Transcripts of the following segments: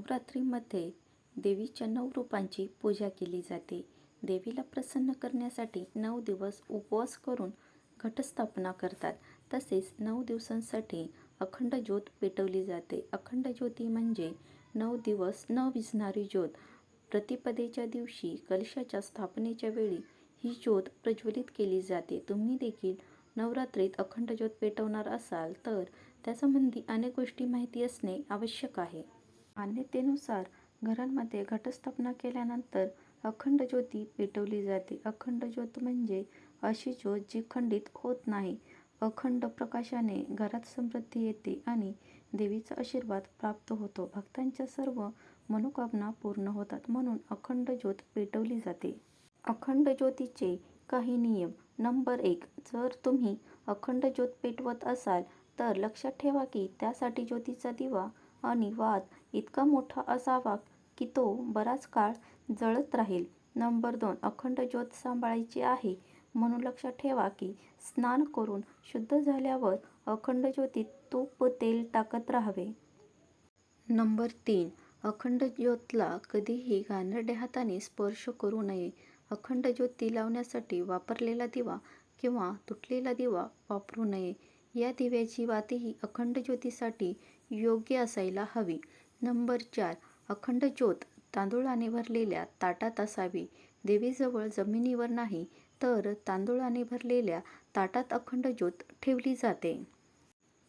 नवरात्रीमध्ये देवीच्या नऊ रूपांची पूजा केली जाते. देवीला प्रसन्न करण्यासाठी नऊ दिवस उपवास करून घटस्थापना करतात. तसेच नऊ दिवसांसाठी अखंड ज्योत पेटवली जाते. अखंड ज्योती म्हणजे नऊ दिवस न विझणारी ज्योत. प्रतिपदेच्या दिवशी कलशाच्या स्थापनेच्या वेळी ही ज्योत प्रज्वलित केली जाते. तुम्ही देखील नवरात्रीत अखंड ज्योत पेटवणार असाल तर त्यासंबंधी अनेक गोष्टी माहिती असणे आवश्यक आहे. मान्यतेनुसार घरांमध्ये घटस्थापना केल्यानंतर अखंड ज्योती पेटवली जाते. अखंड ज्योत म्हणजे अशी ज्योत जी खंडित होत नाही. अखंड प्रकाशाने घरात समृद्धी येते आणि देवीचा आशीर्वाद प्राप्त होतो. भक्तांच्या सर्व मनोकामना पूर्ण होतात म्हणून अखंड ज्योत पेटवली जाते. अखंड ज्योतीचे काही नियम. नंबर एक जर तुम्ही अखंड ज्योत पेटवत असाल तर लक्षात ठेवा की त्यासाठी ज्योतीचा दिवा आणि वात इतका मोठा असावा की तो बराच काळ जळत राहील. नंबर दोन अखंड ज्योत सांभाळायची आहे. म्हणून लक्षात ठेवा की स्नान करून शुद्ध झाल्यावर अखंड ज्योतीत तूप तेल टाकत राहावे. नंबर तीन अखंड ज्योतला कधीही घाणेरड्या हाताने स्पर्श करू नये. अखंड ज्योती लावण्यासाठी वापरलेला दिवा किंवा तुटलेला दिवा वापरू नये. या दिव्याची वातीही अखंड ज्योतीसाठी योग्य असायला हवी. नंबर चार अखंड ज्योत तांदूळाने भरलेल्या ताटात असावी. देवीजवळ जमिनीवर नाही तर तांदूळाने भरलेल्या ताटात अखंड ज्योत ठेवली जाते.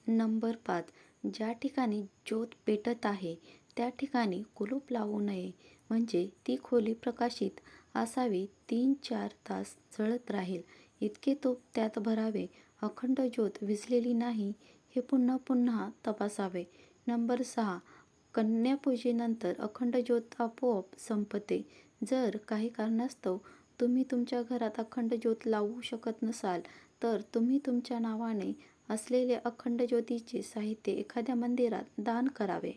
नंबर पाच ज्या ठिकाणी ज्योत पेटत आहे त्या ठिकाणी कुलूप लावू नये. म्हणजे ती खोली प्रकाशित असावी तीन चार तास जळत राहील. इतके तूप त्यात भरावे. अखंड ज्योत विझलेली नाही हे पुन्हा पुन्हा तपासावे. नंबर सहा. कन्यापूजेनंतर अखंड ज्योत आपोआप संपते. जर काही कारणास्तव तुम्ही तुमच्या घरात अखंड ज्योत लावू शकत नसाल तर तुम्ही तुमच्या नावाने असलेले अखंड ज्योतीचे साहित्य एखाद्या मंदिरात दान करावे.